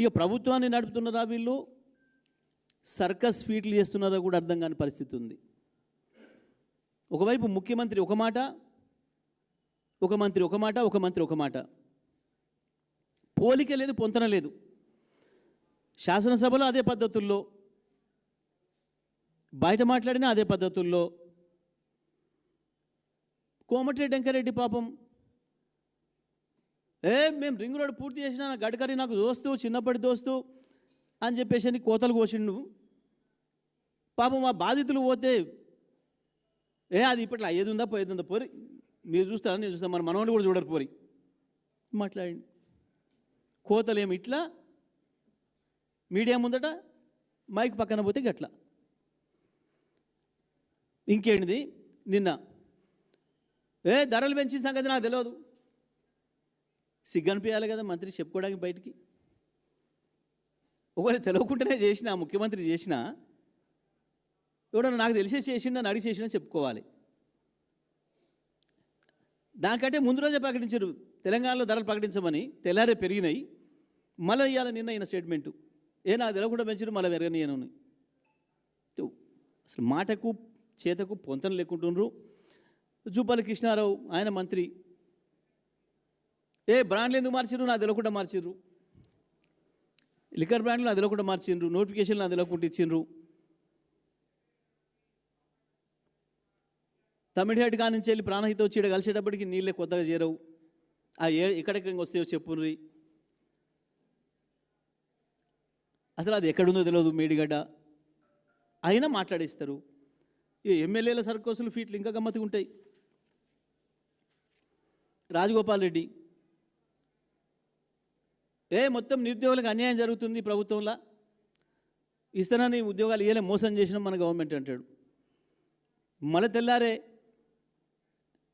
ఇక ప్రభుత్వాన్ని నడుపుతున్నారా వీళ్ళు? సర్కస్ ఫీట్లు చేస్తున్నారా కూడా అర్థం కాని పరిస్థితి ఉంది. ఒకవైపు ముఖ్యమంత్రి ఒక మాట ఒక మంత్రి ఒక మాట ఒక మంత్రి ఒక మాట. పోలిక లేదు పొంతన లేదు. శాసనసభలో అదే పద్ధతుల్లో బయట మాట్లాడినా అదే పద్ధతుల్లో. కోమటిరెడ్డి వెంకరెడ్డి పాపం ఏ మేము రింగ్ రోడ్ పూర్తి చేసిన గడ్కరీ నాకు దోస్తు చిన్నప్పటి దోస్తు అని చెప్పేసి అని కోతలు కోసిండు పాపం మా బాధితులు పోతే ఏ అది ఇప్పట్లో అయ్యేది ఉందా పోయేది ఉందా పోరి. మీరు చూస్తారా నేను చూస్తాను. మన మనవాళ్ళు కూడా చూడరు పోరి. మాట్లాడండి. కోతలు ఏమి ఇట్లా? మీడియా ముందట మైక్ పక్కన పోతే గట్లా. ఇంకేంటిది? నిన్న. ఏ ధరలు పెంచిన సంగతి నాకు తెలియదు. సిగ్గనిపించాలి కదా మంత్రి చెప్పుకోవడానికి బయటికి? ఒకవేళ తెలియకుండానే చేసిన ముఖ్యమంత్రి చేసిన ఎవడన్నా నాకు తెలిసే చేసిండని అడిగి చేసినా చెప్పుకోవాలి. దానికంటే ముందు రోజే ప్రకటించారు తెలంగాణలో ధరలు ప్రకటించమని తెల్లారే పెరిగినాయి. మళ్ళీ ఇవాళ నిన్న ఈయన స్టేట్మెంటు. ఏ నాకు తెలవకుండా పెంచారు మళ్ళీ పెరగనియను అసలు మాటకు చేతకు పొంతన లేకుంటుండ్రు. జూపాలి కృష్ణారావు ఆయన మంత్రి ఏ బ్రాండ్లు ఎందుకు మార్చిర్రు? నా తెలియకుండా మార్చిర్రు. లిక్కర్ బ్రాండ్లు నా తెలియకుండా మార్చిండ్రు నోటిఫికేషన్లు నా తెలియకుండా ఇచ్చిండ్రు. తమిళహేట్ కా నుంచి వెళ్ళి ప్రాణహిత వచ్చి కలిసేటప్పటికి నీళ్ళే కొత్తగా చేరవు. ఆ ఏ ఎక్కడెక్కడ వస్తాయో చెప్పుర్రి. అసలు అది ఎక్కడుందో తెలియదు మేడిగడ్డ. అయినా మాట్లాడేస్తారు. ఈ ఎమ్మెల్యేల సర్కోసులు ఫీట్లు ఇంకా గమ్మతిగా ఉంటాయి. రాజగోపాల్ రెడ్డి ఏ మొత్తం నిరుద్యోగులకు అన్యాయం జరుగుతుంది ప్రభుత్వంలో? ఇస్తానని ఉద్యోగాలు ఇయ్యలే మోసం చేసిన మన గవర్నమెంట్ అంటాడు. మళ్ళీ తెల్లారే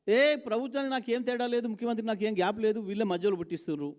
ఏ ప్రభుత్వానికి నాకేం తేడా లేదు ముఖ్యమంత్రి నాకేం గ్యాప్ లేదు వీళ్ళ మధ్యలో పుట్టిస్తున్నారు